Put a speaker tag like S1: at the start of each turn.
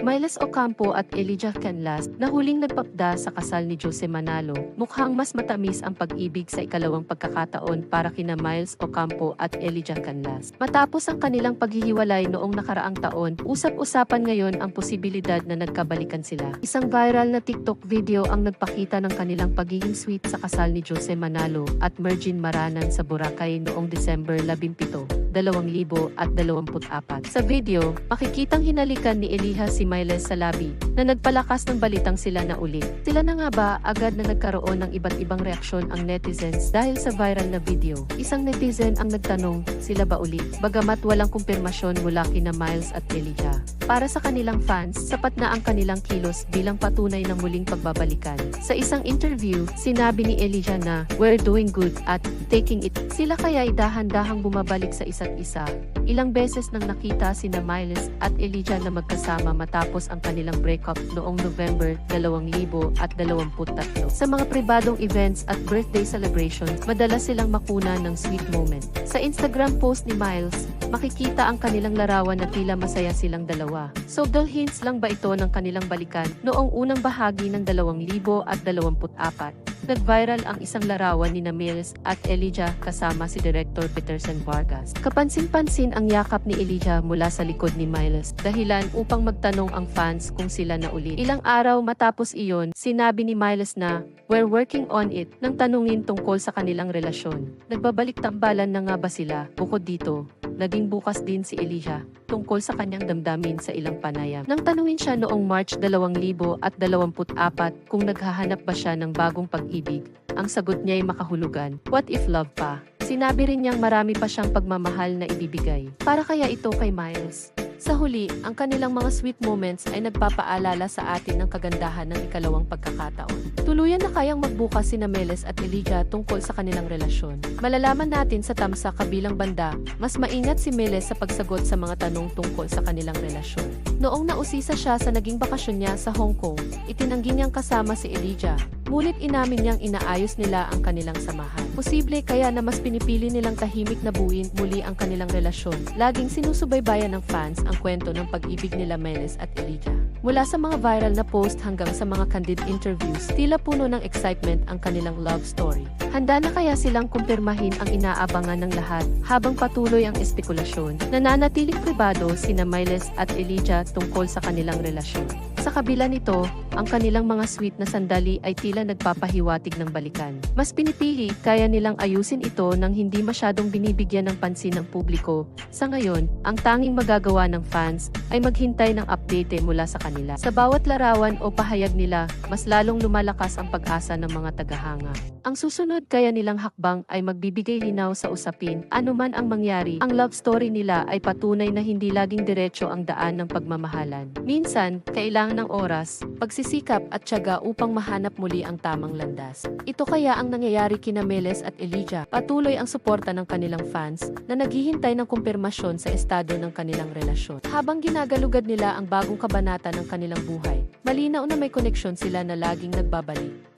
S1: Miles Ocampo at Elijah Canlas na huling nagpakda sa kasal ni Jose Manalo, mukhang mas matamis ang pag-ibig sa ikalawang pagkakataon para kina Miles Ocampo at Elijah Canlas. Matapos ang kanilang paghihiwalay noong nakaraang taon, usap-usapan ngayon ang posibilidad na nagkabalikan sila. Isang viral na TikTok video ang nagpakita ng kanilang pagiging sweet sa kasal ni Jose Manalo at Mergin Maranan sa Boracay noong December 17. 2024. Sa video, makikitang hinalikan ni Eliha si Miles sa labi na nagpalakas ng balitang sila na uli. Sila na nga ba agad na nagkaroon ng iba't ibang reaksyon ang netizens dahil sa viral na video. Isang netizen ang nagtanong, sila ba uli? Bagamat walang kumpirmasyon mula kina Miles at Eliha. Para sa kanilang fans, sapat na ang kanilang kilos bilang patunay ng muling pagbabalikan. Sa isang interview, sinabi ni Elijah na, We're doing good at taking it. Sila kaya ay dahan-dahang bumabalik sa isa't isa. Ilang beses nang nakita sina Miles at Elijah na magkasama matapos ang kanilang breakup noong November 2023. Sa mga pribadong events at birthday celebrations, madalas silang makuna ng sweet moment. Sa Instagram post ni Miles, makikita ang kanilang larawan na tila masaya silang dalawa. Subtle hints lang ba ito ng kanilang balikan noong unang bahagi ng 2024? Nag-viral ang isang larawan ni Miles at Elijah kasama si Director Peterson Vargas. Kapansin-pansin ang yakap ni Elijah mula sa likod ni Miles, dahilan upang magtanong ang fans kung sila na ulit. Ilang araw matapos iyon, sinabi ni Miles na, We're working on it, nang tanungin tungkol sa kanilang relasyon. Nagbabalik tambalan na nga ba sila? Bukod dito, naging bukas din si Elijah tungkol sa kanyang damdamin sa ilang panayam. Nang tanungin siya noong March 2024 kung naghahanap ba siya ng bagong pag-ibig, ang sagot niya ay makahulugan, what if love pa? Sinabi rin niyang marami pa siyang pagmamahal na ibibigay. Para kaya ito kay Miles? Sa huli, ang kanilang mga sweet moments ay nagpapaalala sa atin ng kagandahan ng ikalawang pagkakataon. Tuluyan na kayang magbukas si Meles at Elijah tungkol sa kanilang relasyon. Malalaman natin sa tamsa kabilang banda, mas maingat si Meles sa pagsagot sa mga tanong tungkol sa kanilang relasyon. Noong nausisa siya sa naging bakasyon niya sa Hong Kong, itinanggi niyang kasama si Elijah. Ngunit inamin niyang inaayos nila ang kanilang samahan. Posible kaya na mas pinipili nilang tahimik na buuin muli ang kanilang relasyon. Laging sinusubaybayan ng fans ang kwento ng pag-ibig nila Menes at Elijah. Mula sa mga viral na post hanggang sa mga candid interviews, tila puno ng excitement ang kanilang love story. Handa na kaya silang kumpirmahin ang inaabangan ng lahat habang patuloy ang espekulasyon. Nananatiling pribado sina Miles at Elijah tungkol sa kanilang relasyon. Sa kabila nito, ang kanilang mga sweet na sandali ay tila nagpapahiwatig ng balikan. Mas pinipili, kaya nilang ayusin ito nang hindi masyadong binibigyan ng pansin ng publiko. Sa ngayon, ang tanging magagawa ng fans ay maghintay ng update mula sa kanila. Sa bawat larawan o pahayag nila, mas lalong lumalakas ang pag-asa ng mga tagahanga. Ang susunod kaya nilang hakbang ay magbibigay linaw sa usapin, anuman ang mangyari, ang love story nila ay patunay na hindi laging diretso ang daan ng pagmamahalan. Minsan, kailangan ng oras, pagsisikap at tiyaga upang mahanap muli ang tamang landas. Ito kaya ang nangyayari kina Meles at Elijah. Patuloy ang suporta ng kanilang fans na naghihintay ng kumpirmasyon sa estado ng kanilang relasyon. Habang ginagalugad nila ang bagong kabanata ng kanilang buhay, malinaw na may koneksyon sila na laging nagbabalik.